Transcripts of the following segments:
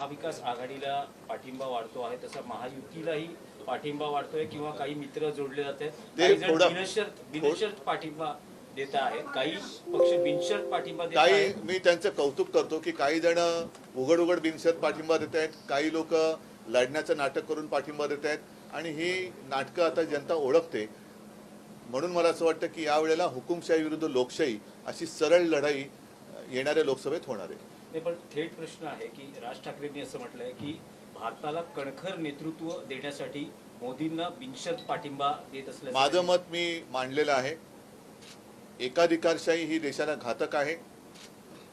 महाविकास आघाडीला पाठिंबा वाढतो आहे तसा महायुतीलाही पाठिंबा वाढतोय किंवा काही मित्र जोडले जात आहेत. बिनशर्त बिनशर्त पाठिंबा देत आहेत काही पक्ष बिनशर्त पाठिंबा काही मी त्यांचं कौतुक करतो की काही जण उघड उघड बिनशर्त पाठिंबा देत आहेत काही लोक लढण्याचं नाटक करून पाठिंबा देत आहेत आणि ही नाटकं आता जनता ओळखते. म्हणून मला असं वाटतं की यावेळेला हुकुमशाही विरुद्ध लोकशाही अशी सरळ लढाई येणाऱ्या लोकसभेत होणार आहे. नाही पण थेट प्रश्न आहे की राज ठाकरेंनी असं म्हटलंय की भारताला कणखर नेतृत्व देण्यासाठी मोदींना बिनशर्त पाठिंबा देत असल्याचं माझं मत मी मांडलेलं आहे. एकाधिकारशाही ही देशाला घातक आहे.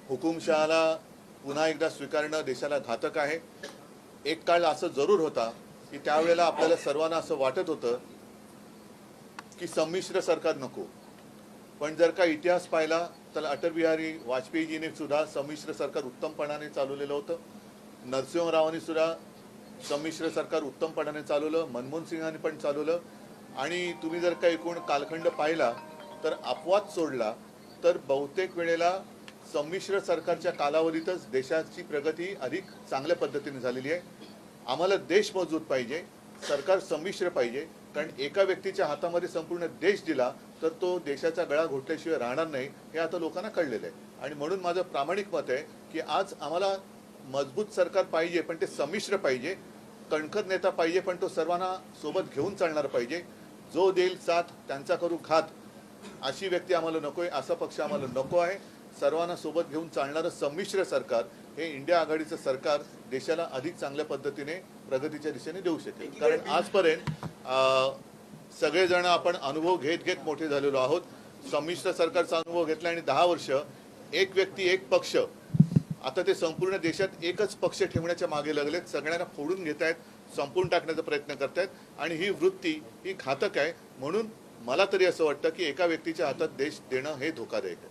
हुकुमशहाला पुन्हा एकदा स्वीकारणं देशाला घातक आहे. एक काळ असं जरूर होता की त्यावेळेला आपल्याला सर्वांना असं वाटत होतं की संमिश्र सरकार नको. पण जर का इतिहास पाहिला त्याला अटल बिहारी वाजपेयीजीने सुद्धा संमिश्र सरकार उत्तमपणाने चालवलेलं होतं. नरसिंहरावांनी सुद्धा संमिश्र सरकार उत्तमपणाने चालवलं. मनमोहन सिंहांनी पण चालवलं. आणि तुम्ही जर का एकूण कालखंड पाहिला तर अपवाद सोडला तर बहुतेक वेळेला संमिश्र सरकारच्या कालावधीतच देशाची प्रगती अधिक चांगल्या पद्धतीने झालेली आहे. आम्हाला देश मजबूत पाहिजे. सरकार संमिश्र पाहिजे. कारण एका व्यक्तीच्या हातामध्ये संपूर्ण देश दिला तर तो देशाचा गळा घोटल्याशिवाय राहणार नाही हे आता लोकांना कळलेलं आहे. आणि म्हणून माझं प्रामाणिक मत आहे की आज आम्हाला मजबूत सरकार पाहिजे पण ते संमिश्र पाहिजे. कणखर नेता पाहिजे पण तो सर्वांना सोबत घेऊन चालणार पाहिजे. जो देईल साथ त्यांचा करू घात. अशी व्यक्ती आम्हाला नको आहे असा पक्ष आम्हाला नको आहे. सर्वांना सोबत घेऊन चालणारं संमिश्र सरकार हे इंडिया आघाडीचं सरकार देशाला अधिक चांगल्या पद्धतीने प्रगतीच्या दिशेने देऊ शकेल. कारण आजपर्यंत अं, सगळेजण आपण अनुभव घेत घेत मोठे झालेलो आहोत. संमिश्र सरकारचा अनुभव घेतला आणि दहा वर्ष एक व्यक्ती एक पक्ष आता ते संपूर्ण देशात एकच पक्ष ठेवण्याच्या मागे लागलेत. सगळ्यांना फोडून घेत आहेत संपून टाकण्याचा प्रयत्न करतायत आणि ही वृत्ती ही घातक आहे. म्हणून मला तरी असं वाटतं की एका व्यक्तीच्या हातात देश देणं हे धोकादायक आहे.